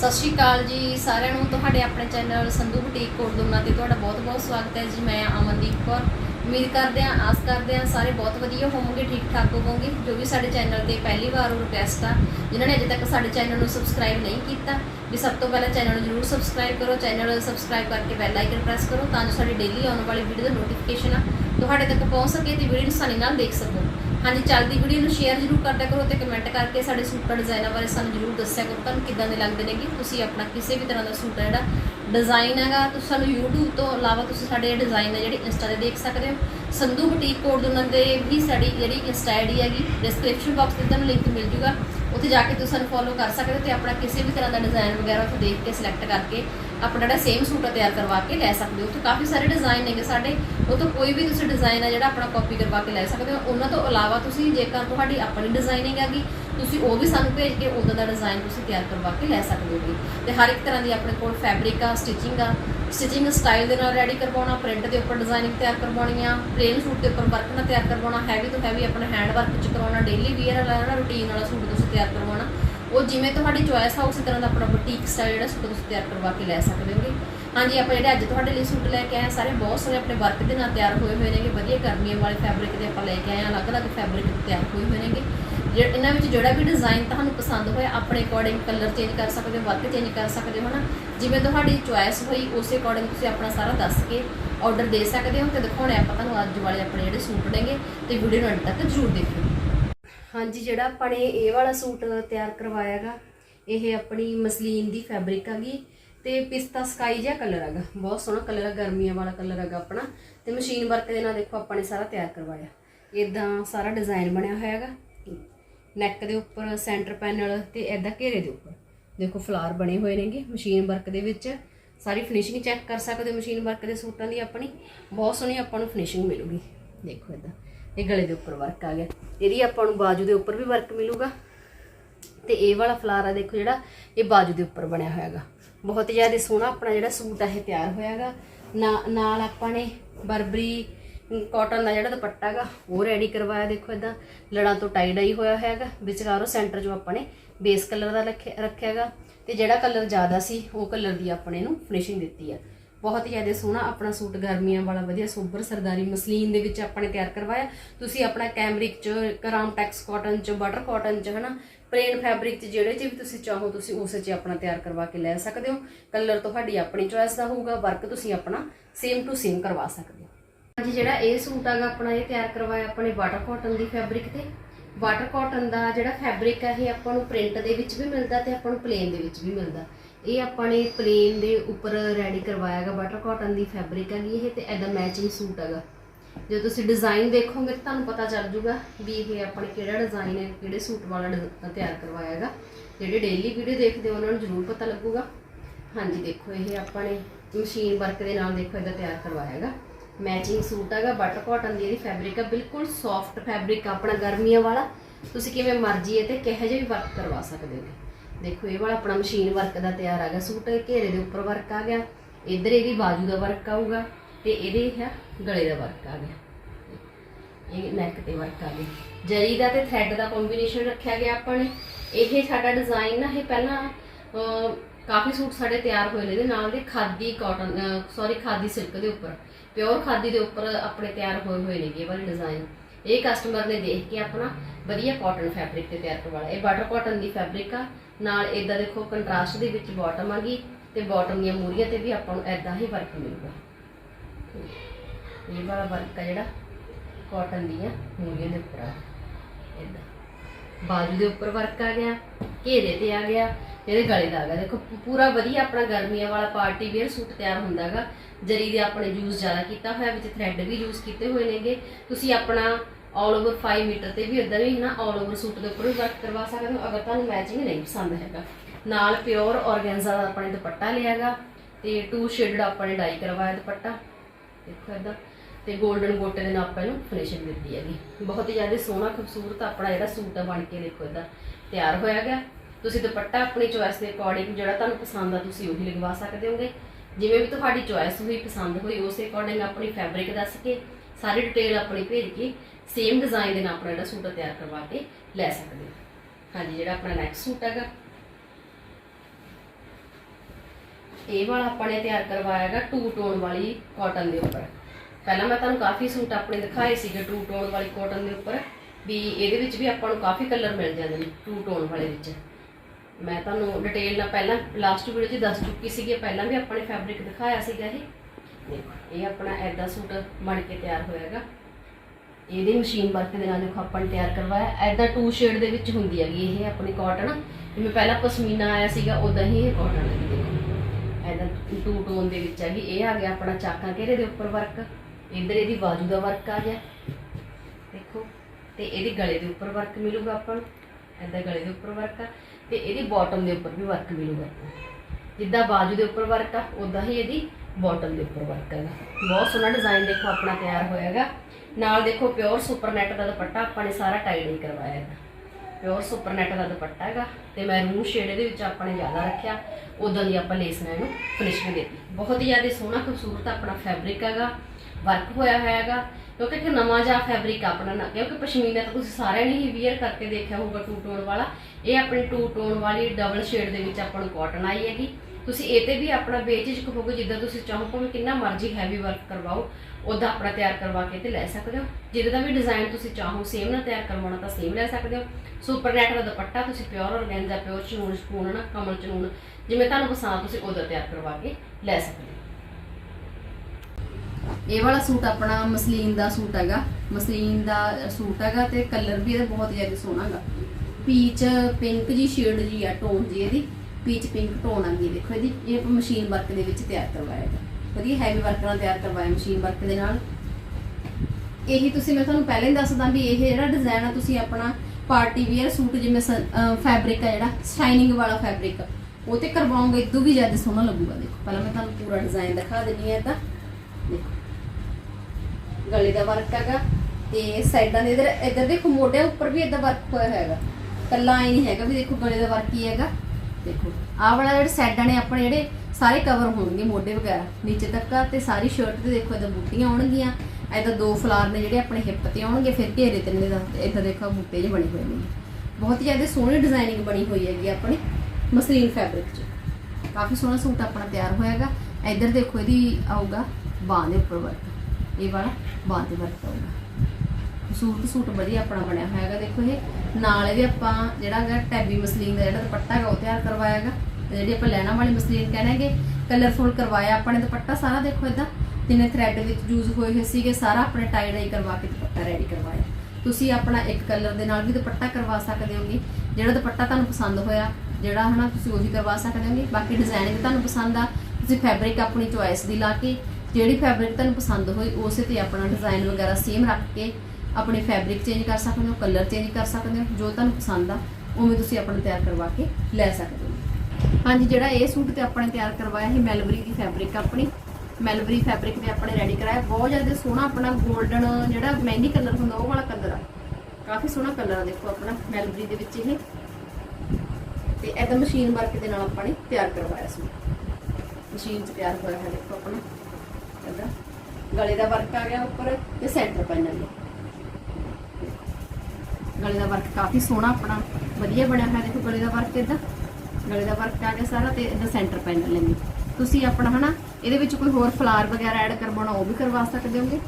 ਸਤਿ ਸ਼੍ਰੀ ਅਕਾਲ ਜੀ ਸਾਰਿਆਂ ਨੂੰ। ਤੁਹਾਡੇ ਆਪਣੇ ਚੈਨਲ ਸੰਧੂ ਬੁਟੀਕ ਕੋਟਦੁਨਾ ਤੇ ਤੁਹਾਡਾ ਬਹੁਤ-ਬਹੁਤ ਸਵਾਗਤ ਹੈ ਜੀ। ਮੈਂ ਅਮਨਦੀਪ ਕੌਰ। ਉਮੀਦ ਕਰਦੇ ਹਾਂ, ਆਸ ਕਰਦੇ ਹਾਂ ਸਾਰੇ ਬਹੁਤ ਵਧੀਆ ਹੋਵੋਗੇ, ਠੀਕ ਠਾਕ ਹੋਵੋਗੇ, ਜੋ ਵੀ ਸਾਡੇ ਚੈਨਲ ਤੇ ਪਹਿਲੀ ਵਾਰ ਰਿਕੁਐਸਟ ਆ, ਜਿਨ੍ਹਾਂ ਨੇ ਅਜੇ ਤੱਕ ਸਾਡੇ ਚੈਨਲ ਨੂੰ ਸਬਸਕ੍ਰਾਈਬ ਨਹੀਂ ਕੀਤਾ, ਵੀ ਸਭ ਤੋਂ ਪਹਿਲਾਂ ਚੈਨਲ ਨੂੰ ਜਰੂਰ ਸਬਸਕ੍ਰਾਈਬ ਕਰੋ, ਚੈਨਲ ਸਬਸਕ੍ਰਾਈਬ ਕਰਕੇ ਬੈਲ ਆਈਕਨ ਪ੍ਰੈਸ ਕਰੋ, ਤਾਂ ਜੋ ਸਾਡੀ ਡੇਲੀ ਆਉਣ ਵਾਲੀ ਵੀਡੀਓ ਦਾ ਨੋਟੀਫਿਕੇਸ਼ਨ ਆ, ਤੁਹਾਡੇ ਤੱਕ ਪਹੁੰਚ ਸਕੇ ਤੇ ਵੀਡੀਓ ਨੂੰ ਆਸਾਨੀ ਨਾਲ ਦੇਖ ਸਕੋ। ਹਾਂਜੀ, ਚੱਲਦੀ ਵੀਡੀਓ ਨੂੰ ਸ਼ੇਅਰ ਜਰੂਰ ਕਰਦਿਆ ਕਰੋ ਤੇ ਕਮੈਂਟ ਕਰਕੇ ਸਾਡੇ ਸੂਟਾਂ ਡਿਜ਼ਾਈਨਾਂ ਬਾਰੇ ਸਾਨੂੰ ਜਰੂਰ ਦੱਸਿਆ ਕਰੋ। ਤੁਹਾਨੂੰ ਕਿੱਦਾਂ ਦੇ ਲੱਗਦੇ ਨੇਗੇ? ਤੁਸੀਂ ਆਪਣਾ ਕਿਸੇ ਵੀ ਤਰ੍ਹਾਂ ਦਾ ਸੂਟ ਹੈ ਜਿਹੜਾ ਡਿਜ਼ਾਈਨ ਹੈਗਾ, ਤੁਸੀਂ ਸਾਨੂੰ YouTube ਤੋਂ ਇਲਾਵਾ ਤੁਸੀਂ ਸਾਡੇ ਡਿਜ਼ਾਈਨ ਹੈ ਜਿਹੜੇ ਇੰਸਟਾ ਤੇ ਦੇਖ ਸਕਦੇ ਹੋ। ਸੰਧੂ ਬੁਟੀਕ ਕੋਡ ਉਹਨਾਂ ਦੇ ਵੀ ਸਾਡੀ ਜਿਹੜੀ ਇੰਸਟਾ ਆਈਡੀ ਹੈਗੀ ਡਿਸਕ੍ਰਿਪਸ਼ਨ ਬਾਕਸ ਤੇ ਤੁਹਾਨੂੰ ਲਿੰਕ ਮਿਲ ਜੂਗਾ। ਉੱਥੇ ਜਾ ਕੇ ਤੁਸੀਂ ਸਾਨੂੰ ਫੋਲੋ ਕਰ ਸਕਦੇ ਹੋ ਤੇ ਆਪਣਾ ਕਿਸੇ ਵੀ ਤਰ੍ਹਾਂ ਦਾ ਡਿਜ਼ਾਈਨ ਵਗੈਰਾ ਉੱਥੇ ਦੇਖ ਕੇ ਸਿਲੈਕਟ ਕਰਕੇ ਆਪਣਾ ਜਿਹੜਾ ਸੇਮ ਸੂਟ ਆ ਤਿਆਰ ਕਰਵਾ ਕੇ ਲੈ ਸਕਦੇ ਹੋ। ਉੱਥੇ ਕਾਫੀ ਸਾਰੇ ਡਿਜ਼ਾਈਨ ਹੈਗੇ ਸਾਡੇ। ਉਹ ਤੋਂ ਕੋਈ ਵੀ ਤੁਸੀਂ ਡਿਜ਼ਾਈਨ ਆ ਜਿਹੜਾ ਆਪਣਾ ਕਾਪੀ ਕਰਵਾ ਕੇ ਲੈ ਸਕਦੇ ਹੋ। ਉਹਨਾਂ ਤੋਂ ਇਲਾਵਾ ਤੁਸੀਂ ਜੇਕਰ ਤੁਹਾਡੀ ਆਪਣੀ ਡਿਜ਼ਾਈਨਿੰਗ ਹੈਗੀ, ਤੁਸੀਂ ਉਹ ਵੀ ਸਾਨੂੰ ਭੇਜ ਕੇ ਉਦੋਂ ਦਾ ਡਿਜ਼ਾਈਨ ਤੁਸੀਂ ਤਿਆਰ ਕਰਵਾ ਕੇ ਲੈ ਸਕਦੇ ਹੋਗੇ ਤੇ ਹਰ ਇੱਕ ਤਰ੍ਹਾਂ ਦੀ ਆਪਣੇ ਕੋਲ ਫੈਬਰਿਕ ਆ ਸਟਿਚਿੰਗ ਆ। ਸਟਿਚਿੰਗ ਸਟਾਈਲ ਦੇ ਨਾਲ ਰੈਡੀ ਕਰਵਾਉਣਾ ਪ੍ਰਿੰਟ ਦੇ ਉੱਪਰ ਡਿਜ਼ਾਈਨਿੰਗ ਤਿਆਰ ਕਰਵਾਉਣੀ ਆ। ਪਲੇਨ ਸੂਟ ਦੇ ਉੱਪਰ ਵਰਕ ਨਾਲ ਤਿਆਰ ਕਰਵਾਉਣਾ। ਹੈਵੀ ਤੋਂ ਹੈਵੀ ਆਪਣਾ ਹੈਂਡ ਵਰਕ ਚ ਕਰਵਾਉਣਾ। ਡੇਲੀ ਵੀਅਰ ਵਾਲਾ ਰੂਟੀਨ ਵਾਲਾ ਸੂਟ ਤੁਸੀਂ ਤਿਆਰ ਕਰਵਾਉਣਾ। ਉਹ ਜਿਵੇਂ ਤੁਹਾਡੀ ਚੋਇਸ ਆ, ਉਸੇ ਤਰ੍ਹਾਂ ਦਾ ਆਪਣਾ ਬੁਟੀਕ ਸਟਾਈਲ ਜਿਹੜਾ ਸੂਟ ਤੁਸੀਂ ਤਿਆਰ ਕਰਵਾ ਕੇ ਲੈ ਸਕਦੇ ਹੋਗੇ। ਹਾਂਜੀ, ਆਪਾਂ ਜਿਹੜੇ ਅੱਜ ਤੁਹਾਡੇ ਲਈ ਸੂਟ ਲੈ ਕੇ ਆਏ ਹਾਂ ਸਾਰੇ ਬਹੁਤ ਸਾਰੇ ਆਪਣੇ ਵਰਕ ਦੇ ਨਾਲ ਤਿਆਰ ਹੋਏ ਹੋਏ ਨੇਗੇ। ਵਧੀਆ ਗਰਮੀਆਂ ਵਾਲੇ ਫੈਬਰਿਕ ਦੇ ਆਪਾਂ ਲੈ ਕੇ ਆਏ ਹਾਂ ਅਲੱਗ-ਅਲੱਗ ਫੈਬਰਿਕ ਦੇ ਤਿਆਰ ਹੋਏ ਹੋਏ ਨੇਗੇ। ਜਿਹੜੇ ਇਹਨਾਂ ਵਿੱਚ ਜਿਹੜਾ ਵੀ ਡਿਜ਼ਾਈਨ ਤੁਹਾਨੂੰ ਪਸੰਦ ਹੋਇਆ ਆਪਣੇ ਅਕੋਰਡਿੰਗ ਕਲਰ ਚੇਂਜ ਕਰ ਸਕਦੇ ਹੋ ਵਰਕ ਚੇਂਜ ਕਰ ਸਕਦੇ ਹੋ ਨਾ ਜਿਵੇਂ ਤੁਹਾਡੀ ਚੋਇਸ ਹੋਈ, ਉਸੇ ਅਕੋਰਡਿੰਗ ਤੁਸੀਂ ਆਪਣਾ ਸਾਰਾ ਦੱਸ ਕੇ ਆਰਡਰ ਦੇ ਸਕਦੇ ਹੋ ਤੇ ਦਿਖਾਉਣੇ ਆਪਾਂ ਤੁਹਾਨੂੰ ਅੱਜ ਵਾਲੇ ਆਪਣੇ ਜਿਹੜੇ ਸੂਟ ਨੇਗੇ ਤੇ ਵੀਡੀਓ ਨੂੰ ਅੰਤ ਤੱਕ ਜ਼ਰੂਰ ਦੇਖਿਓ। ਹਾਂਜੀ, ਜਿਹੜਾ ਆਪਾਂ ਨੇ ਇਹ ਵਾਲਾ ਸੂਟ ਤਿਆਰ ਕਰਵਾਇਆਗਾ ਇਹ ਆਪਣੀ ਮਸਲੀਨ ਦੀ ਫੈਬਰਿਕ ਹੈਗੀ ਤੇ ਪਿਸਤਾ ਸਕਾਈ ਜਿਹਾ ਕਲਰ ਹੈਗਾ ਬਹੁਤ ਸੋਹਣਾ ਕਲਰ ਹੈ ਗਰਮੀਆਂ ਵਾਲਾ ਕਲਰ ਹੈਗਾ ਆਪਣਾ। ਤੇ ਮਸ਼ੀਨ ਵਰਕ ਦੇ ਨਾਲ ਦੇਖੋ ਆਪਾਂ ਨੇ ਸਾਰਾ ਤਿਆਰ ਕਰਵਾਇਆ। ਇਦਾਂ ਸਾਰਾ ਡਿਜ਼ਾਈਨ ਬਣਿਆ ਹੋਇਆ ਹੈਗਾ ਨੈਕ ਦੇ ਉੱਪਰ ਸੈਂਟਰ ਪੈਨਲ ਤੇ ਇਦਾਂ ਘੇਰੇ ਦੇ ਉੱਪਰ। ਦੇਖੋ ਫਲਾਰ ਬਣੇ ਹੋਏ ਨੇਗੇ ਮਸ਼ੀਨ ਵਰਕ ਦੇ ਵਿੱਚ। ਸਾਰੀ ਫਿਨਿਸ਼ਿੰਗ ਚੈੱਕ ਕਰ ਸਕਦੇ ਹੋ ਮਸ਼ੀਨ ਵਰਕ ਦੇ ਸੂਟਾਂ ਦੀ ਆਪਣੀ। ਬਹੁਤ ਸੋਹਣੀ ਆਪਾਂ ਨੂੰ ਫਿਨਿਸ਼ਿੰਗ ਮਿਲੂਗੀ। ਦੇਖੋ ਇਦਾਂ ਇਹ ਗਲੇ ਦੇ ਉੱਪਰ ਵਰਕ ਆ ਗਿਆ। ਇਹਦੀ ਆਪਾਂ ਨੂੰ ਬਾਜੂ ਦੇ ਉੱਪਰ ਵੀ ਵਰਕ ਮਿਲੂਗਾ। ਤੇ ਇਹ ਵਾਲਾ ਫਲਾਰ ਆ ਦੇਖੋ ਜਿਹੜਾ, ਇਹ ਬਾਜੂ ਦੇ ਉੱਪਰ ਬਣਿਆ ਹੋਇਆ ਹੈਗਾ ਬਹੁਤ ਜ਼ਿਆਦਾ ਸੋਹਣਾ ਆਪਣਾ ਜਿਹੜਾ ਸੂਟ ਆ, ਇਹ ਤਿਆਰ ਹੋਇਆ ਹੈਗਾ ਨਾ- ਨਾਲ ਆਪਾਂ ਨੇ ਬਰਬਰੀ ਕਾਟਨ ਦਾ ਜਿਹੜਾ ਦੁਪੱਟਾ ਹੈਗਾ ਉਹ ਰੈਡੀ ਕਰਵਾਇਆ ਦੇਖੋ ਇਦਾਂ ਲੜਾਂ ਤੋਂ ਟਾਈ ਡਾਈ ਹੋਇਆ ਹੋਇਆ ਹੈਗਾ ਵਿਚਕਾਰੋਂ ਸੈਂਟਰ 'ਚੋਂ ਆਪਾਂ ਨੇ ਬੇਸ ਕਲਰ ਦਾ ਰੱਖਿਆ ਰੱਖਿਆ ਹੈਗਾ ਤੇ ਜਿਹੜਾ ਕਲਰ ਜ਼ਿਆਦਾ ਸੀ, ਉਹ ਕਲਰ ਦੀ ਆਪਣੇ ਨੂੰ ਫਿਨਿਸ਼ਿੰਗ ਦਿੱਤੀ ਆ। ਬਹੁਤ ਹੀ ਜ਼ਿਆਦਾ ਸੋਹਣਾ ਆਪਣਾ ਸੂਟ, ਗਰਮੀਆਂ ਵਾਲਾ ਵਧੀਆ ਸੋਬਰ ਸਰਦਾਰੀ ਮਸਲੀਨ ਦੇ ਵਿੱਚ ਆਪਾਂ ਨੇ ਤਿਆਰ ਕਰਵਾਇਆ। ਤੁਸੀਂ ਆਪਣਾ ਕੈਮਰਿਕ ਚ ਕਰਾਮ ਟੈਕਸ ਕਾਟਨ ਚ ਬਟਰ ਕਾਟਨ ਚ, ਹਨਾ ਪਲੇਨ ਫੈਬਰਿਕ ਚ ਜਿਹੜੇ ਚ ਵੀ ਤੁਸੀਂ ਚਾਹੋ, ਤੁਸੀਂ ਉਸੇ ਚ ਆਪਣਾ ਤਿਆਰ ਕਰਵਾ ਕੇ ਲੈ ਸਕਦੇ ਹੋ। ਕਲਰ ਤੁਹਾਡੀ ਆਪਣੀ ਚੋਇਸ ਦਾ ਹੋਊਗਾ ਵਰਕ ਤੁਸੀਂ ਆਪਣਾ ਸੇਮ ਟੂ ਸੇਮ ਕਰਵਾ ਸਕਦੇ ਹੋ। ਹਾਂਜੀ, ਜਿਹੜਾ ਇਹ ਸੂਟ ਹੈਗਾ, ਆਪਣਾ ਇਹ ਤਿਆਰ ਕਰਵਾਇਆ ਆਪਣੇ ਵਾਟਰ ਕਾਟਨ ਦੀ ਫੈਬਰਿਕ ਤੇ। ਵਾਟਰ ਕਾਟਨ ਦਾ ਜਿਹੜਾ ਫੈਬਰਿਕ ਹੈ, ਇਹ ਆਪਾਂ ਨੂੰ ਪ੍ਰਿੰਟ ਦੇ ਵਿੱਚ ਵੀ ਮਿਲਦਾ ਤੇ ਆਪਾਂ ਨੂੰ ਪਲੇਨ ਦੇ ਵਿੱਚ ਵੀ ਮਿਲਦਾ। ਇਹ ਆਪਾਂ ਨੇ ਪਲੇਨ ਦੇ ਉੱਪਰ ਰੈਡੀ ਕਰਵਾਇਆ ਹੈਗਾ ਬਟਰ ਕਾਟਨ ਦੀ ਫੈਬਰਿਕ ਹੈਗੀ ਇਹ ਤੇ ਐਦਾ ਮੈਚਿੰਗ ਸੂਟ ਹੈਗਾ। ਜੇ ਤੁਸੀਂ ਡਿਜ਼ਾਈਨ ਦੇਖੋਗੇ ਤਾਂ ਤੁਹਾਨੂੰ ਪਤਾ ਚੱਲ ਜੂਗਾ ਵੀ ਇਹ ਆਪਣੇ ਕਿਹੜਾ ਡਿਜ਼ਾਈਨ ਹੈ, ਕਿਹੜੇ ਸੂਟ ਵਾਲਾ ਡਿਜ਼- ਤਿਆਰ ਕਰਵਾਇਆ ਹੈਗਾ। ਜਿਹੜੇ ਡੇਲੀ ਵੀਡੀਓ ਦੇਖਦੇ ਹੋ ਉਹਨਾਂ ਨੂੰ ਜ਼ਰੂਰ ਪਤਾ ਲੱਗੂਗਾ। ਹਾਂਜੀ, ਦੇਖੋ ਇਹ ਆਪਾਂ ਨੇ ਮਸ਼ੀਨ ਵਰਕ ਦੇ ਨਾਲ ਦੇਖੋ ਇਹਦਾ ਤਿਆਰ ਕਰਵਾਇਆ ਹੈਗਾ। ਮੈਚਿੰਗ ਸੂਟ ਹੈਗਾ ਬਟਰ ਕਾਟਨ ਦੀ ਇਹਦੀ ਫੈਬਰਿਕ ਹੈ, ਬਿਲਕੁਲ ਸੌਫਟ ਫੈਬਰਿਕ ਆਪਣਾ ਗਰਮੀਆਂ ਵਾਲਾ। ਤੁਸੀਂ ਕਿਵੇਂ ਮਰਜ਼ੀ ਹੈ ਤੇ ਕਿਹੋ ਜਿਹਾ ਵੀ ਵਰਕ ਕਰਵਾ ਸਕਦੇ ਹੋ। ਦੇਖੋ, ਇਹ ਵਾਲਾ ਆਪਣਾ ਮਸ਼ੀਨ ਵਰਕ ਦਾ ਤਿਆਰ ਆ ਗਿਆ। ਸੂਟ ਘੇਰੇ ਦੇ ਉੱਪਰ ਵਰਕ ਆ ਗਿਆ। ਇੱਧਰ ਇਹਦੀ ਬਾਜੂ ਦਾ ਵਰਕ ਆਊਗਾ ਤੇ ਇਹਦੇ ਹੈ ਗਲੇ ਦਾ ਵਰਕ ਆ ਗਿਆ। ਇਹ ਨੈਕ ਤੇ ਵਰਕ ਆ ਗਿਆ। ਜਰੀ ਦਾ ਤੇ ਥ੍ਰੈਡ ਦਾ ਕੰਬੀਨੇਸ਼ਨ ਰੱਖਿਆ ਗਿਆ ਆਪਾਂ ਨੇ। ਇਹ ਸਾਡਾ ਡਿਜ਼ਾਈਨ ਨਾ, ਇਹ ਪਹਿਲਾਂ ਕਾਫੀ ਸੂਟ ਸਾਡੇ ਤਿਆਰ ਹੋਏ ਨੇ ਇਹਦੇ ਨਾਲ ਦੇ khadi cotton sorry khadi silk ਦੇ ਉੱਪਰ। ਪਿਓਰ ਖਾਦੀ ਦੇ ਉੱਪਰ ਆਪਣੇ ਤਿਆਰ ਹੋਏ ਹੋਏ ਨੇਗੇ ਇਹ ਵਾਲੇ ਡਿਜ਼ਾਈਨ ਇਹ ਕਸਟਮਰ ਨੇ ਦੇਖ ਕੇ ਆਪਣਾ ਵਧੀਆ ਕਾਟਨ ਫੈਬਰਿਕ ਤੇ ਤਿਆਰ ਕਰਵਾਇਆ। ਇਹ ਵਾਟਰ ਕਾਟਨ ਦੀ ਫੈਬਰਿਕ ਆ। ਨਾਲ ਇਦਾਂ ਦੇਖੋ ਕੰਟਰਾਸਟ ਦੇ ਵਿੱਚ ਬਾਟਮ ਆ ਗਈ ਤੇ ਬਾਟਮ ਦੀਆਂ ਮੂਰੀਆਂ ਤੇ ਵੀ ਆਪਾਂ ਨੂੰ ਐਦਾਂ ਹੀ ਵਰਕ ਮਿਲੂਗਾ। ਇਹ ਵਾਲਾ ਵਰਕ ਆ ਜਿਹੜਾ ਕਾਟਨ ਦੀਆਂ ਮੂਰੀਆਂ ਦੇ ਉੱਪਰ ਆ। ਇਦਾਂ ਬਾਜੂ ਦੇ ਉੱਪਰ ਵਰਕ ਆ ਗਿਆ, ਘੇਰੇ ਤੇ ਆ ਗਿਆ, ਇਹਦੇ ਗਲੇ ਦਾ ਆ ਗਿਆ। ਦੇਖੋ ਪੂਰਾ ਵਧੀਆ ਆਪਣਾ ਗਰਮੀਆਂ ਵਾਲਾ ਪਾਰਟੀ ਵੇਅਰ ਸੂਟ ਤਿਆਰ ਹੁੰਦਾ ਹੈਗਾ ਜਰੀ ਦੇ ਆਪਣੇ ਯੂਜ਼ ਜ਼ਿਆਦਾ ਕੀਤਾ ਹੋਇਆ, ਵਿੱਚ ਥ੍ਰੈਡ ਵੀ ਯੂਜ਼ ਕੀਤੇ ਹੋਏ ਨੇਗੇ। ਤੁਸੀਂ ਆਪਣਾ ਆਲ ਓਵਰ 5 ਮੀਟਰ ਤੇ ਵੀ ਇਦਾਂ ਵੀ ਨਾ ਆਲ ਓਵਰ ਸੂਟ ਦੇ ਉੱਪਰ ਵੀ ਵਰਕ ਕਰਵਾ ਸਕਦੇ ਹੋ, ਅਗਰ ਤੁਹਾਨੂੰ ਮੈਚਿੰਗ ਨਹੀਂ ਪਸੰਦ ਹੈਗਾ। ਨਾਲ ਪਿਓਰ ਔਰਗੈਂਜ਼ਾ ਦਾ ਆਪਣੇ ਦੁਪੱਟਾ ਲਿਆ ਤੇ ਟੂ ਸ਼ੇਡਡ ਆਪਾਂ ਨੇ ਡਾਈ ਕਰਵਾਇਆ ਦੁਪੱਟਾ। ਦੇਖੋ ਇਦਾਂ ਤੇ 골ਡਨ ਗੋਟੇ ਦੇ ਨਾਲ ਆਪਾਂ ਇਹਨੂੰ ਫਿਨਿਸ਼ਿੰਗ ਦਿੱਤੀ ਹੈਗੀ। ਬਹੁਤ ਹੀ ਜ਼ਿਆਦਾ ਸੋਹਣਾ, ਖੂਬਸੂਰਤ ਆਪਣਾ ਜਿਹੜਾ ਸੂਟ ਆ ਬਣ ਕੇ ਦੇਖੋ ਇਦਾਂ ਤਿਆਰ ਹੋਇਆ ਗਿਆ। ਤੁਸੀਂ ਦੁਪੱਟਾ ਆਪਣੀ ਚੋਇਸ ਦੇ ਅਕੋਰਡਿੰਗ ਜਿਹੜਾ ਤੁਹਾਨੂੰ ਪਸੰਦ ਆ, ਤੁਸੀਂ ਉਹੀ ਲਗਵਾ ਸਕਦੇ ਹੋਗੇ। ਜਿਵੇਂ ਵੀ ਤੁਹਾਡੀ ਚੋਇਸ ਹੋਈ, ਪਸੰਦ ਹੋਈ, ਉਸੇ ਅਕੋਰਡਿੰਗ ਆਪਣੀ ਫੈਬਰਿਕ ਦੱਸ ਕੇ ਸਾਰੀ ਡਿਟੇਲ ਆਪਣੀ ਭੇਜ ਕੇ ਸੇਮ ਡਿਜ਼ਾਈਨ ਦੇ ਨਾਲ ਆਪਣਾ ਜਿਹੜਾ ਸੂਟ ਤਿਆਰ ਕਰਵਾ ਕੇ ਲੈ ਸਕਦੇ ਹੋ। ਹਾਂਜੀ, ਜਿਹੜਾ ਆਪਣਾ ਨੈਕਸਟ ਸੂਟ ਹੈਗਾ। ਇਹ ਵਾਲਾ ਆਪਾਂ ਨੇ ਤਿਆਰ ਕਰਵਾਇਆ ਟੂ ਟੋਨ ਵਾਲੀ ਕਾਟਨ ਦੇ ਉੱਪਰ। ਪਹਿਲਾਂ ਮੈਂ ਤੁਹਾਨੂੰ ਕਾਫੀ ਸੂਟ ਆਪਣੇ ਦਿਖਾਏ ਸੀਗੇ ਟੂ ਟੋਨ ਵਾਲੀ ਕਾਟਨ ਦੇ ਉੱਪਰ, ਵੀ ਇਹਦੇ ਵਿੱਚ ਵੀ ਆਪਾਂ ਨੂੰ ਕਾਫੀ ਕਲਰ ਮਿਲ ਜਾਂਦੇ ਨੇ ਟੂ ਟੋਨ ਵਾਲੇ ਵਿੱਚ। ਮੈਂ ਤੁਹਾਨੂੰ ਡਿਟੇਲ ਨਾਲ ਪਹਿਲਾਂ ਲਾਸਟ ਵੀਡੀਓ 'ਚ ਦੱਸ ਚੁੱਕੀ ਸੀਗੀ, ਪਹਿਲਾਂ ਵੀ ਆਪਾਂ ਨੇ ਫੈਬਰਿਕ ਦਿਖਾਇਆ ਸੀਗਾ ਇਹ। ਇਹ ਆਪਣਾ ਐਡਾ ਸੂਟ ਬਣ ਕੇ ਤਿਆਰ ਹੋਇਆਗਾ ਇਹਦੇ ਮਸ਼ੀਨ ਵਰਕ ਦੇ ਨਾਲ ਦੇਖੋ ਆਪਾਂ ਨੇ ਤਿਆਰ ਕਰਵਾਇਆ। ਐਦਾਂ ਟੂ ਸ਼ੇਡ ਦੇ ਵਿੱਚ ਹੁੰਦੀ ਹੈਗੀ ਇਹ ਆਪਣੀ ਕਾਟਨ ਜਿਵੇਂ ਪਹਿਲਾਂ ਪਸ਼ਮੀਨਾ ਆਇਆ ਸੀਗਾ ਉਦਾਂ ਹੀ ਇਹ ਕਾਟਨ ਹੈ ਦੇਖੋ। ਐਦਾਂ ਟੂ ਟੋਨ ਦੇ ਵਿੱਚ ਹੈਗੀ। ਇਹ ਆ ਗਿਆ ਆਪਣਾ ਚਾਕਾਂ ਘੇਰੇ ਦੇ ਉੱਪਰ ਵਰਕ ਇੱਧਰ ਇਹਦੀ ਬਾਜੂ ਦਾ ਵਰਕ ਆ ਗਿਆ। ਦੇਖੋ, ਤੇ ਇਹਦੀ ਗਲੇ ਦੇ ਉੱਪਰ ਵਰਕ ਮਿਲੂਗਾ ਆਪਾਂ ਨੂੰ। ਐਦਾਂ ਗਲੇ ਦੇ ਉੱਪਰ ਵਰਕ ਆ। ਤੇ ਇਹਦੀ ਬਾਟਮ ਦੇ ਉੱਪਰ ਵੀ ਵਰਕ ਮਿਲੂਗਾ। ਜਿੱਦਾਂ ਬਾਜੂ ਦੇ ਉੱਪਰ ਵਰਕ ਆ ਉਦਾਂ ਹੀ ਇਹਦੀ ਬਾਟਮ ਦੇ ਉੱਪਰ ਵਰਕ ਹੈਗਾ ਬਹੁਤ ਸੋਹਣਾ ਡਿਜ਼ਾਈਨ ਦੇਖੋ ਆਪਣਾ ਤਿਆਰ ਹੋਇਆਗਾ ਨਾਲ ਦੇਖੋ ਪਿਓਰ ਸੁਪਰ ਨੈਟ ਦਾ ਦੁਪੱਟਾ ਆਪਾਂ ਨੇ ਸਾਰਾ ਟਾਈਡ ਨਹੀਂ ਕਰਵਾਇਆ ਹੈਗਾ। ਪਿਓਰ ਸੁਪਰ ਨੈਟ ਦਾ ਦੁਪੱਟਾ ਹੈਗਾ ਤੇ ਮੈਰੂਨ ਸ਼ੇਡ ਦੇ ਵਿੱਚ ਆਪਾਂ ਨੇ ਜ਼ਿਆਦਾ ਰੱਖਿਆ। ਉਦੋਂ ਦੀ ਆਪਾਂ ਲੇਸ ਨਾਲ ਇਹਨੂੰ ਫਿਨਿਸ਼ਿੰਗ ਦਿੱਤੀ। ਬਹੁਤ ਹੀ ਜ਼ਿਆਦਾ ਸੋਹਣਾ ਖੂਬਸੂਰਤ ਆਪਣਾ ਫੈਬਰਿਕ ਹੈਗਾ ਵਰਕ ਹੋਇਆ ਹੋਇਆ ਹੈਗਾ। ਕਿਉਂਕਿ ਇੱਕ ਨਵਾਂ ਜਿਹਾ ਫੈਬਰਿਕ ਆਪਣਾ ਨਾ ਕਿਉਂਕਿ ਪਸ਼ਮੀਨਾ ਤਾਂ ਤੁਸੀਂ ਸਾਰਿਆਂ ਨੇ ਹੀ ਵੀਅਰ ਕਰਕੇ ਦੇਖਿਆ ਹੋਊਗਾ ਟੂ ਟੋਨ ਵਾਲਾ। ਇਹ ਆਪਣੀ ਟੂ ਟੋਨ ਵਾਲੀ ਡਬਲ ਸ਼ੇਡ ਦੇ ਵਿੱਚ ਆਪਾਂ ਨੂੰ ਕਾਟਨ ਆਈ ਹੈਗੀ। ਤੁਸੀਂ ਇਹ ਤੇ ਵੀ ਆਪਣਾ ਬੇਝਿਜਕ ਹੋਗੇ ਜਿੱਦਾਂ ਤੁਸੀਂ ਚਾਹੋ ਭਾਵੇਂ ਕਿੰਨਾ ਮਰਜ਼ੀ ਹੈਵੀ ਵਰਕ ਕਰਵਾਓ, ਉਹਦਾ ਆਪਣਾ ਤਿਆਰ ਕਰਵਾ ਕੇ ਤੇ ਲੈ ਸਕਦੇ ਹੋ। ਜਿਹਦਾ ਵੀ ਡਿਜ਼ਾਈਨ ਤੁਸੀਂ ਚਾਹੋ ਸੇਮ ਨਾਲ ਤਿਆਰ ਕਰਵਾਉਣਾ ਤਾਂ ਸੇਮ ਲੈ ਸਕਦੇ ਹੋ। ਸੁਪਰ ਨੈਟ ਦਾ ਦੁਪੱਟਾ ਤੁਸੀਂ ਪਿਓਰ ਔਰਗੈਂਜ਼ਾ ਪਿਓਰ ਚਨੂਨ ਸਪੂਨ ਨਾ, ਕਮਲ ਚਨੂਨ ਜਿਵੇਂ ਤੁਹਾਨੂੰ ਪਸੰਦ ਤੁਸੀਂ ਉਹਦਾ ਤਿਆਰ ਕਰਵਾ ਕੇ ਲੈ ਸਕਦੇ ਹੋ। ਇਹ ਵਾਲਾ ਸੂਟ ਆਪਣਾ ਮਸਲੀਨ ਦਾ ਸੂਟ ਹੈਗਾ। ਮਸਲੀਨ ਦਾ ਸੂਟ ਹੈਗਾ ਤੇ ਕਲਰ ਵੀ ਇਹਦਾ ਬਹੁਤ ਜ਼ਿਆਦਾ ਸੋਹਣਾ ਹੈਗਾ। ਪੀਚ ਪਿੰਕ ਜੀ ਸ਼ੇਡ ਜੀ ਆ ਟੋਨ ਜੀ ਇਹਦੀ। ਪੀਚ ਪਿੰਕ ਟੋਨ ਆਂਦੀ ਦੇਖੋ ਇਹਦੀ, ਇਹ ਆਪਾਂ ਮਸ਼ੀਨ ਵਰਕ ਦੇ ਵਿੱਚ ਤਿਆਰ ਕਰਵਾਇਆ ਹੈਗਾ ਵਧੀਆ ਹੈਵੀ ਵਰਕ ਨਾਲ ਤਿਆਰ ਕਰਵਾਇਆ ਮਸ਼ੀਨ ਵਰਕ ਦੇ ਨਾਲ। ਇਹੀ ਤੁਸੀਂ ਮੈਂ ਤੁਹਾਨੂੰ ਪਹਿਲਾਂ ਹੀ ਦੱਸਦਾ ਵੀ ਇਹ ਜਿਹੜਾ ਡਿਜ਼ਾਈਨ ਆ, ਤੁਸੀਂ ਆਪਣਾ ਪਾਰਟੀ ਵੇਅਰ ਸੂਟ ਜਿਵੇਂ ਫੈਬਰਿਕ ਆ ਜਿਹੜਾ ਸ਼ਾਈਨਿੰਗ ਵਾਲਾ ਫੈਬਰਿਕ ਉਹ ਤੇ ਕਰਵਾਉਂਗੇ ਇਦੋਂ ਵੀ ਜ਼ਿਆਦਾ ਸੋਹਣਾ ਲੱਗੂਗਾ। ਦੇਖੋ, ਪਹਿਲਾਂ ਮੈਂ ਤੁਹਾਨੂੰ ਪੂਰਾ ਡਿਜ਼ਾਈਨ ਦਿਖਾ ਦਿੰਨੀ ਹੈ ਤਾਂ ਦੇਖੋ, ਗਲੇ ਦਾ ਵਰਕ ਹੈਗਾ ਤੇ ਸਾਈਡਾਂ ਦੇ ਇਧਰ ਇਧਰ ਦੇਖੋ ਮੋਢਿਆਂ ਉੱਪਰ ਵੀ ਇਦਾਂ ਵਰਕ ਹੋਇਆ ਹੈਗਾ। ਕੱਲਾ ਐ ਨਹੀਂ ਹੈਗਾ ਵੀ ਦੇਖੋ ਗਲੇ ਦਾ ਵਰਕ ਹੀ ਹੈਗਾ। ਦੇਖੋ, ਆਹ ਵਾਲਾ ਜਿਹੜੇ ਸਾਈਡਾਂ ਨੇ, ਆਪਣੇ ਜਿਹੜੇ ਸਾਰੇ ਕਵਰ ਹੋਣਗੇ ਮੋਢੇ ਵਗੈਰਾ, ਨੀਚੇ ਤੱਕ ਆ ਤੇ ਸਾਰੀ ਸ਼ਰਟ ਤੇ ਦੇਖੋ ਇਦਾਂ ਬੂਟੀਆਂ ਆਉਣਗੀਆਂ ਇਦਾਂ ਦੋ ਫਲਾਰ ਨੇ ਜਿਹੜੇ ਆਪਣੇ ਹਿੱਪ ਤੇ ਆਉਣਗੇ, ਫਿਰ ਘੇਰੇ ਤੇ ਨੇ ਦਾ ਇਦਾਂ ਦੇਖੋ ਬੂਟੇ ਜਿਹੇ ਬਣੇ ਹੋਏ ਨੇ। ਬਹੁਤ ਹੀ ਜ਼ਿਆਦਾ ਸੋਹਣੀ ਡਿਜ਼ਾਈਨਿੰਗ ਬਣੀ ਹੋਈ ਹੈਗੀ ਆਪਣੀ ਮਸਲੀਨ ਫੈਬਰਿਕ 'ਚ। ਕਾਫੀ ਸੋਹਣਾ ਸੂਟ ਆਪਣਾ ਤਿਆਰ ਹੋਇਆਗਾ ਇੱਧਰ ਦੇਖੋ ਇਹਦੀ ਆਊਗਾ ਬਾਂਹ ਦੇ ਉੱਪਰ ਵਰਕ ਇਹ ਵਾਲਾ ਬਾਂਹ ਤੇ ਵਰਕ ਆਊਗਾ ਸੂਟ ਸੂਟ ਵਧੀਆ ਆਪਣਾ ਬਣਿਆ ਹੋਇਆ ਹੈਗਾ। ਦੇਖੋ ਇਹ, ਨਾਲ ਇਹਦੇ ਆਪਾਂ ਜਿਹੜਾ ਹੈਗਾ ਟੈਬੀ ਮਸਲੀਨ ਦਾ ਜਿਹੜਾ ਦੁਪੱਟਾ ਹੈਗਾ ਉਹ ਤਿਆਰ ਕਰਵਾਇਆ ਹੈਗਾ। ਜਿਹੜੀ ਆਪਾਂ ਲੈਣਾ ਵਾਲੀ ਮਸਲੀਨ ਕਹਿੰਦੇ ਕਲਰਫੁਲ ਕਰਵਾਇਆ ਆਪਾਂ ਨੇ ਦੁਪੱਟਾ ਸਾਰਾ, ਦੇਖੋ ਇਦਾਂ ਜਿੰਨੇ ਥ੍ਰੈਡ ਵਿੱਚ ਯੂਜ਼ ਹੋਏ ਹੋਏ ਸੀਗੇ, ਸਾਰਾ ਆਪਣੇ ਟਾਈ ਡਾਈ ਕਰਵਾ ਕੇ ਦੁਪੱਟਾ ਰੈਡੀ ਕਰਵਾਇਆ। ਤੁਸੀਂ ਆਪਣਾ ਇੱਕ ਕਲਰ ਦੇ ਨਾਲ ਵੀ ਦੁਪੱਟਾ ਕਰਵਾ ਸਕਦੇ ਹੋਗੇ। ਜਿਹੜਾ ਦੁਪੱਟਾ ਤੁਹਾਨੂੰ ਪਸੰਦ ਹੋਇਆ, ਜਿਹੜਾ ਹਨਾ ਤੁਸੀਂ ਉਹੀ ਕਰਵਾ ਸਕਦੇ ਹੋਗੇ। ਬਾਕੀ ਡਿਜ਼ਾਈਨਿੰਗ ਤੁਹਾਨੂੰ ਪਸੰਦ ਆ। ਤੁਸੀਂ ਫੈਬਰਿਕ ਆਪਣੀ ਚੁਆਇਸ ਦੀ ਲਾ ਕੇ, ਜਿਹੜੀ ਫੈਬਰਿਕ ਤੁਹਾਨੂੰ ਪਸੰਦ ਹੋਈ, ਉਸੇ ਤੇ ਆਪਣਾ ਡਿਜ਼ਾਈਨ ਵਗੈਰਾ ਸੇਮ ਰੱਖ ਕੇ ਆਪਣੀ ਫੈਬਰਿਕ ਚੇਂਜ ਕਰ ਸਕਦੇ ਹੋ ਕਲਰ ਚੇਂਜ ਕਰ ਸਕਦੇ ਹੋ, ਜੋ ਤੁਹਾਨੂੰ ਪਸੰਦ ਆ, ਉਵੇਂ ਤੁਸੀਂ ਆਪਣਾ ਤਿਆਰ ਕਰਵਾ ਕੇ ਲੈ ਸਕਦੇ ਹੋ। ਹਾਂਜੀ, ਜਿਹੜਾ ਇਹ ਸੂਟ ਤੇ ਆਪਾਂ ਨੇ ਤਿਆਰ ਕਰਵਾਇਆ ਹੈ ਮੈਲਬਰੀ ਦੀ ਫੈਬਰਿਕ ਆਪਣੀ। ਮੈਲਬਰੀ ਫੈਬਰਿਕ ਤੇ ਆਪਾਂ ਨੇ ਰੈਡੀ ਕਰਾਇਆ। ਬਹੁਤ ਜ਼ਿਆਦਾ ਸੋਹਣਾ ਆਪਣਾ 골ਡਨ ਜਿਹੜਾ ਮਹਿੰਦੀ ਕਲਰ ਹੁੰਦਾ, ਉਹ ਵਾਲਾ ਕਲਰ ਆ। ਕਾਫੀ ਸੋਹਣਾ ਕਲਰ ਆ, ਦੇਖੋ ਆਪਣਾ ਮੈਲਬਰੀ ਦੇ ਵਿੱਚ ਇਹ। ਤੇ ਇਹਦਾ ਮਸ਼ੀਨ ਵਰਕ ਦੇ ਨਾਲ ਆਪਾਂ ਨੇ ਤਿਆਰ ਕਰਵਾਇਆ ਸੀ। ਮਸ਼ੀਨ 'ਚ ਤਿਆਰ ਹੋਇਆ ਹੈ, ਦੇਖੋ ਆਪਣਾ। ਇਹਦਾ ਗਲੇ ਦਾ ਵਰਕ ਆ ਗਿਆ ਉੱਪਰ ਤੇ ਸੈਂਟਰ ਪੈਨਲ ਦੇ ਗਲੇ ਦਾ ਵਰਕ ਕਾਫੀ ਸੋਹਣਾ ਆਪਣਾ, ਵਧੀਆ ਬਣਿਆ ਹੋਇਆ, ਦੇਖੋ ਗਲੇ ਦਾ ਵਰਕ ਇਦਾਂ ਗਲੇ ਦਾ ਵਰਕ ਆ ਗਿਆ ਸਾਰਾ ਤੇ ਇਹਦਾ ਸੈਂਟਰ ਪੈਨਲ ਲੈਂਦੀ ਤੁਸੀਂ ਆਪਣਾ ਹਨਾ, ਇਹਦੇ ਵਿੱਚ ਕੋਈ ਹੋਰ ਫਲਾਰ ਵਗੈਰਾ ਐਡ ਕਰਵਾਉਣਾ, ਉਹ ਵੀ ਕਰਵਾ ਸਕਦੇ ਹੋਗੇ।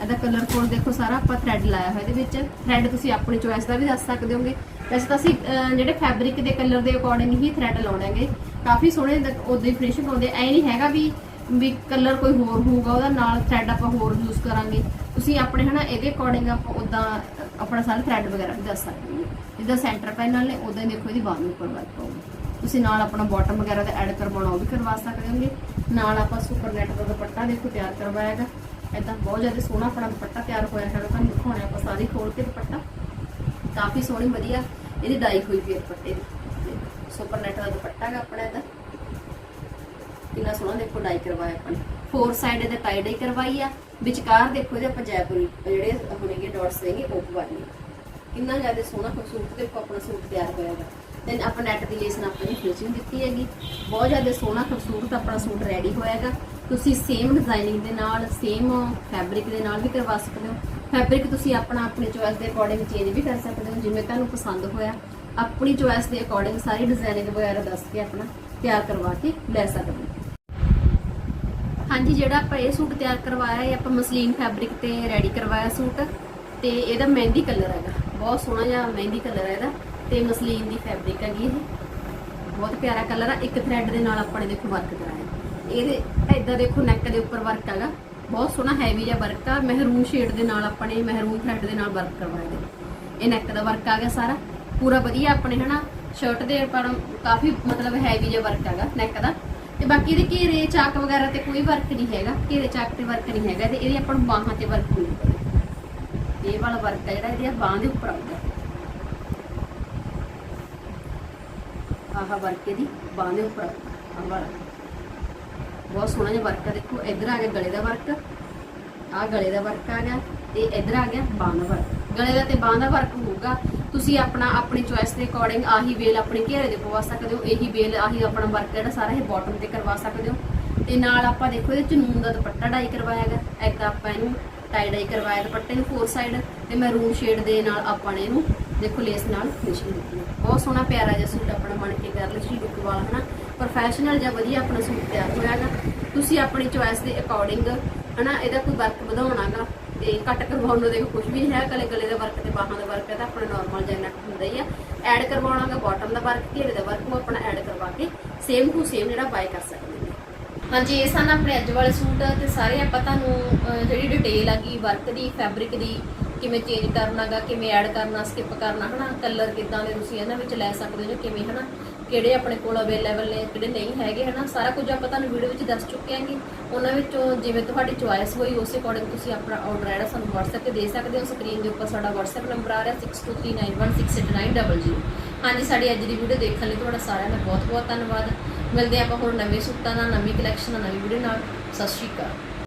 ਇਹਦਾ ਕਲਰ ਕੋਡ ਦੇਖੋ ਸਾਰਾ ਆਪਾਂ ਥ੍ਰੈਡ ਲਾਇਆ ਹੋਇਆ ਇਹਦੇ ਵਿੱਚ। ਥ੍ਰੈਡ ਤੁਸੀਂ ਆਪਣੀ ਚੋਇਸ ਦਾ ਵੀ ਦੱਸ ਸਕਦੇ ਹੋਗੇ। ਵੈਸੇ ਤਾਂ ਅਸੀਂ ਜਿਹੜੇ ਫੈਬਰਿਕ ਦੇ ਕਲਰ ਦੇ ਅਕੋਰਡਿੰਗ ਹੀ ਥ੍ਰੈਡ ਲਾਉਣਾਗੇ ਕਾਫੀ ਸੋਹਣੇ ਉਦੋਂ ਹੀ ਫਿਨਿਸ਼ਿੰਗ ਆਉਂਦੇ ਐ ਨਹੀਂ ਹੈਗਾ ਵੀ ਵੀ ਕਲਰ ਕੋਈ ਹੋਰ ਹੋਊਗਾ, ਉਹਦਾ ਨਾਲ ਥ੍ਰੈਡ ਆਪਾਂ ਹੋਰ ਯੂਜ਼ ਕਰਾਂਗੇ। ਤੁਸੀਂ ਆਪਣੇ ਹਨਾ, ਇਹਦੇ ਅਕੋਰਡਿੰਗ ਆਪਾਂ ਉਦਾਂ ਆਪਣਾ ਸਾਰਾ ਥ੍ਰੈਡ ਵਗੈਰਾ ਵੀ ਦੱਸ ਸਕਦੇ ਹੋ। ਜਿੱਦਾਂ ਸੈਂਟਰ ਪੈਨਲ ਨੇ ਉਦਾਂ ਹੀ ਦੇਖੋ ਇਹਦੀ ਬਾਹਾਂ ਦੇ ਉੱਪਰ ਵਰਕ ਪਾਉਗਾ ਤੁਸੀਂ ਨਾਲ ਆਪਣਾ ਬਾਟਮ ਵਗੈਰਾ ਦਾ ਐਡ ਕਰਵਾਉਣਾ, ਉਹ ਵੀ ਕਰਵਾ ਸਕਦੇ ਹੋਗੇ। ਨਾਲ ਆਪਾਂ ਸੁਪਰ ਨੈਟ ਦਾ ਦੁਪੱਟਾ ਦੇਖੋ, ਤਿਆਰ ਕਰਵਾਇਆ ਹੈਗਾ। ਇਦਾਂ ਬਹੁਤ ਜ਼ਿਆਦਾ ਸੋਹਣਾ ਆਪਣਾ ਦੁਪੱਟਾ ਤਿਆਰ ਹੋਇਆ ਹੈਗਾ। ਤੁਹਾਨੂੰ ਦਿਖਾਉਣਾ ਆਪਾਂ ਸਾਰੀ ਖੋਲ ਕੇ ਦੁਪੱਟਾ। ਕਾਫੀ ਸੋਹਣੀ, ਵਧੀਆ। ਇਹਦੀ ਡਾਈ ਹੋਈ ਵੀ ਦੁਪੱਟੇ ਦੀ। ਸੁਪਰ ਨੈਟ ਦਾ ਦੁਪੱਟਾ ਹੈਗਾ ਆਪਣਾ ਇਹਦਾ। ਕਿੰਨਾ ਸੋਹਣਾ ਦੇਖੋ ਡਾਈ ਕਰਵਾਇਆ ਆਪਾਂ ਨੇ। ਫੋਰ ਸਾਈਡ ਇਹਦੇ ਟਾਈ ਡਾਈ ਕਰਵਾਈ ਆ। ਵਿਚਕਾਰ ਦੇਖੋ ਇਹਦੇ ਆਪਾਂ ਜੈਪੁਰੀ, ਜਿਹੜੇ ਹੁਣੇਗੇ ਡਾਟਸ ਦੇਗੇ ਉਹ ਪਵਾਈ ਕਿੰਨਾ ਜ਼ਿਆਦਾ ਸੋਹਣਾ ਖੂਬਸੂਰਤ ਦੇਖੋ ਆਪਣਾ ਸੂਟ ਤਿਆਰ ਹੋਇਆ ਹੈਗਾ ਦੈਨ ਆਪਾਂ ਨੈਟ ਦੀ ਲੇਸ ਨਾਲ ਆਪਣੀ ਫਿਨਿਸ਼ਿੰਗ ਦਿੱਤੀ ਹੈਗੀ। ਬਹੁਤ ਜ਼ਿਆਦਾ ਸੋਹਣਾ ਖੂਬਸੂਰਤ ਆਪਣਾ ਸੂਟ ਰੈਡੀ ਹੋਇਆ ਹੈਗਾ। ਤੁਸੀਂ ਸੇਮ ਡਿਜ਼ਾਈਨਿੰਗ ਦੇ ਨਾਲ ਸੇਮ ਫੈਬਰਿਕ ਦੇ ਨਾਲ ਵੀ ਕਰਵਾ ਸਕਦੇ ਹੋ। ਫੈਬਰਿਕ ਤੁਸੀਂ ਆਪਣਾ ਆਪਣੀ ਚੋਇਸ ਦੇ ਅਕੋਰਡਿੰਗ ਚੇਂਜ ਵੀ ਕਰ ਸਕਦੇ ਹੋ, ਜਿਵੇਂ ਤੁਹਾਨੂੰ ਪਸੰਦ ਹੋਇਆ। ਆਪਣੀ ਚੋਇਸ ਦੇ ਅਕੋਰਡਿੰਗ ਸਾਰੀ ਡਿਜ਼ਾਈਨਿੰਗ ਵਗੈਰਾ ਦੱਸ ਕੇ ਆਪਣਾ ਤਿਆਰ ਕਰਵਾ ਕੇ ਲੈ ਸਕਦੇ ਹੋ। ਹਾਂਜੀ, ਜਿਹੜਾ ਆਪਾਂ ਇਹ ਸੂਟ ਤਿਆਰ ਕਰਵਾਇਆ ਇਹ ਆਪਾਂ ਮਸਲੀਨ ਫੈਬਰਿਕ ਤੇ ਰੈਡੀ ਕਰਵਾਇਆ ਸੂਟ ਤੇ ਇਹਦਾ ਮਹਿੰਦੀ ਕਲਰ ਹੈਗਾ। ਬਹੁਤ ਸੋਹਣਾ ਜਿਹਾ ਮਹਿੰਦੀ ਕਲਰ ਹੈ ਇਹਦਾ ਤੇ ਮਸਲੀਨ ਦੀ ਫੈਬਰਿਕ ਹੈਗੀ ਇਹ। ਬਹੁਤ ਪਿਆਰਾ ਕਲਰ ਆ, ਇੱਕ ਥ੍ਰੈਡ ਦੇ ਨਾਲ ਆਪਾਂ ਨੇ ਦੇਖੋ ਵਰਕ ਕਰਾਇਆ। ਇਹਦੇ ਇਦਾਂ ਦੇਖੋ ਨੈਕ ਦੇ ਉੱਪਰ ਵਰਕ ਹੈਗਾ। ਬਹੁਤ ਸੋਹਣਾ ਹੈਵੀ ਜਿਹਾ ਵਰਕ ਆ ਮਹਿਰੂਨ ਸ਼ੇਡ ਦੇ ਨਾਲ ਆਪਾਂ ਨੇ ਮਹਿਰੂਨ ਥ੍ਰੈਡ ਦੇ ਨਾਲ ਵਰਕ ਕਰਵਾਇਆ ਇਹਦੇ। ਇਹ ਨੈਕ ਦਾ ਵਰਕ ਆ ਗਿਆ ਸਾਰਾ। ਪੂਰਾ ਵਧੀਆ ਆਪਣੇ ਹਨਾ ਸ਼ਰਟ ਦੇ ਪਰ ਕਾਫੀ ਮਤਲਬ ਹੈਵੀ ਜਿਹਾ ਵਰਕ ਹੈਗਾ ਨੈਕ ਦਾ। ਤੇ ਬਾਕੀ ਇਹਦੇ ਘੇਰੇ ਚਾਕ ਵਗੈਰਾ ਤੇ ਕੋਈ ਵਰਕ ਨਹੀਂ ਹੈਗਾ, ਘੇਰੇ ਚਾਕ ਤੇ ਵਰਕ ਨਹੀਂ ਹੈਗਾ ਤੇ ਇਹਦੀ ਆਪਾਂ ਨੂੰ ਬਾਹਾਂ ਤੇ ਵਰਕ ਮਿਲੂਗਾ ਇਹ ਵਾਲਾ ਵਰਕ ਹੈ ਜਿਹੜਾ ਇਹਦੀ ਬਾਹਾਂ ਦੇ ਉੱਪਰ ਆਉਂਦਾ। ਆਹ ਵਰਕ ਇਹਦੀ ਬਾਹਾਂ ਦੇ ਉੱਪਰ ਆਹ ਵਾਲਾ। ਬਹੁਤ ਸੋਹਣਾ ਜਿਹਾ ਵਰਕ ਹੈ ਦੇਖੋ, ਇੱਧਰ ਆ ਗਿਆ ਗਲੇ ਦਾ ਵਰਕ ਆਹ ਗਲੇ ਦਾ ਵਰਕ ਆ ਗਿਆ, ਤੇ ਇੱਧਰ ਆ ਗਿਆ ਬਾਹਾਂ ਦਾ ਵਰਕ ਗਲੇ ਦਾ ਤੇ ਬਾਹਾਂ ਦਾ ਵਰਕ ਹੋਊਗਾ ਤੁਸੀਂ ਆਪਣਾ, ਆਪਣੀ ਚੁਆਇਸ ਦੇ ਅਕੋਰਡਿੰਗ ਆਹੀ ਵੇਲ ਆਪਣੇ ਘੇਰੇ ਦੇ ਪਵਾ ਸਕਦੇ ਹੋ, ਇਹੀ ਵੇਲ ਆਹੀ ਆਪਣਾ ਵਰਕ ਜਿਹੜਾ ਸਾਰਾ ਇਹ ਬਾਟਮ ਤੇ ਕਰਵਾ ਸਕਦੇ ਹੋ। ਤੇ ਨਾਲ ਆਪਾਂ ਦੇਖੋ ਇਹਦੇ ਚ ਨੂਨ ਦਾ ਦੁਪੱਟਾ ਡਾਈ ਕਰਵਾਇਆ ਹੈਗਾ ਇੱਕ ਆਪਾਂ ਇਹਨੂੰ ਟਾਈ ਡਾਈ ਕਰਵਾਇਆ ਦੁਪੱਟੇ ਨੂੰ ਫੋਰ ਸਾਈਡ ਤੇ ਮੈਰੂਨ ਸ਼ੇਡ ਦੇ ਨਾਲ ਆਪਾਂ ਨੇ ਇਹਨੂੰ ਦੇਖੋ ਲੇਸ ਨਾਲ ਫਿਨਿਸ਼ਿੰਗ ਦਿੱਤੀ ਹੈ। ਬਹੁਤ ਸੋਹਣਾ ਪਿਆਰਾ ਜਿਹਾ ਸੂਟ ਆਪਣਾ ਬਣ ਕੇ ਕਰ ਲਈ ਲੁੱਕ ਵਾਲਾ ਹਨਾ? ਪ੍ਰੋਫੈਸ਼ਨਲ ਜਾਂ ਵਧੀਆ ਆਪਣਾ ਸੂਟ ਤਿਆਰ ਹੋਇਆ ਹੈਗਾ। ਤੁਸੀਂ ਆਪਣੀ ਚੁਆਇਸ ਦੇ ਅਕੋਰਡਿੰਗ ਹਨਾ, ਇਹਦਾ ਕੋਈ ਵਰਕ ਵਧਾਉਣਾਗਾ ਤੇ ਕੱਟ ਕਰਵਾਉਣ ਨੂੰ ਦੇਖੋ ਕੁਝ ਵੀ ਨਹੀਂ ਹੈ ਕਲੇ ਕਲੇ ਦਾ ਵਰਕ ਤੇ ਬਾਹਾਂ ਦਾ ਵਰਕ ਹੈ ਤਾਂ ਆਪਣਾ ਨਾਰਮਲ ਜਿਹਾ ਨੈਕ ਹੁੰਦਾ ਹੀ ਆ। ਐਡ ਕਰਵਾਉਣਾਗਾ ਬਾਟਮ ਦਾ ਵਰਕ ਘੇਰੇ ਦਾ ਵਰਕ ਉਹ ਆਪਣਾ ਐਡ ਕਰਵਾ ਕੇ ਸੇਮ ਟੂ ਸੇਮ ਜਿਹੜਾ ਬਾਈ ਕਰ ਸਕਦੇ ਨੇ। ਹਾਂਜੀ, ਇਹ ਸਨ ਆਪਣੇ ਅੱਜ ਵਾਲੇ ਸੂਟ ਤੇ ਸਾਰੇ ਆਪਾਂ ਤੁਹਾਨੂੰ ਜਿਹੜੀ ਡਿਟੇਲ ਆ ਗਈ ਵਰਕ ਦੀ ਫੈਬਰਿਕ ਦੀ ਕਿਵੇਂ ਚੇਂਜ ਕਰਨਾਗਾ ਕਿਵੇਂ ਐਡ ਕਰਨਾ ਸਕਿਪ ਕਰਨਾ, ਹਨਾ? ਕਲਰ ਕਿਦਾਂ ਦੇ ਤੁਸੀਂ ਇਹਨਾਂ ਵਿੱਚ ਲੈ ਸਕਦੇ ਹੋ ਜਾਂ ਕਿਵੇਂ, ਹਨਾ? ਕਿਹੜੇ ਆਪਣੇ ਕੋਲ ਅਵੇਲੇਬਲ ਨੇ, ਕਿਹੜੇ ਨਹੀਂ ਹੈਗੇ, ਹਨਾ? ਸਾਰਾ ਕੁਝ ਆਪਾਂ ਤੁਹਾਨੂੰ ਵੀਡੀਓ ਵਿੱਚ ਦੱਸ ਚੁੱਕੇ ਆਂਗੇ ਉਹਨਾਂ ਵਿੱਚੋਂ ਜਿਵੇਂ ਤੁਹਾਡੀ ਚੁਆਇਸ ਹੋਈ, ਉਸੇ ਅਕੋਰਡਿੰਗ ਤੁਸੀਂ ਆਪਣਾ ਆਰਡਰ ਜਿਹੜਾ ਸਾਨੂੰ WhatsApp ਤੇ ਦੇ ਸਕਦੇ ਹੋ। ਸਕਰੀਨ ਦੇ ਉੱਪਰ ਸਾਡਾ WhatsApp ਨੰਬਰ ਆ ਰਿਹਾ 6239168900 ਹਾਂਜੀ, ਸਾਡੀ ਅੱਜ ਦੀ ਵੀਡੀਓ ਦੇਖਣ ਲਈ ਤੁਹਾਡਾ ਸਾਰਿਆਂ ਦਾ ਬਹੁਤ ਬਹੁਤ ਧੰਨਵਾਦ। ਮਿਲਦੇ ਹਾਂ ਆਪਾਂ ਹੋਰ ਨਵੇਂ ਸੂਟਾਂ ਨਾਲ, ਨਵੀਂ ਕਲੈਕਸ਼ਨ ਨਾਲ, ਨਵੀਂ ਵੀਡੀਓ ਨਾਲ। ਸਤਿ ਸ਼੍ਰੀ ਅਕਾਲ।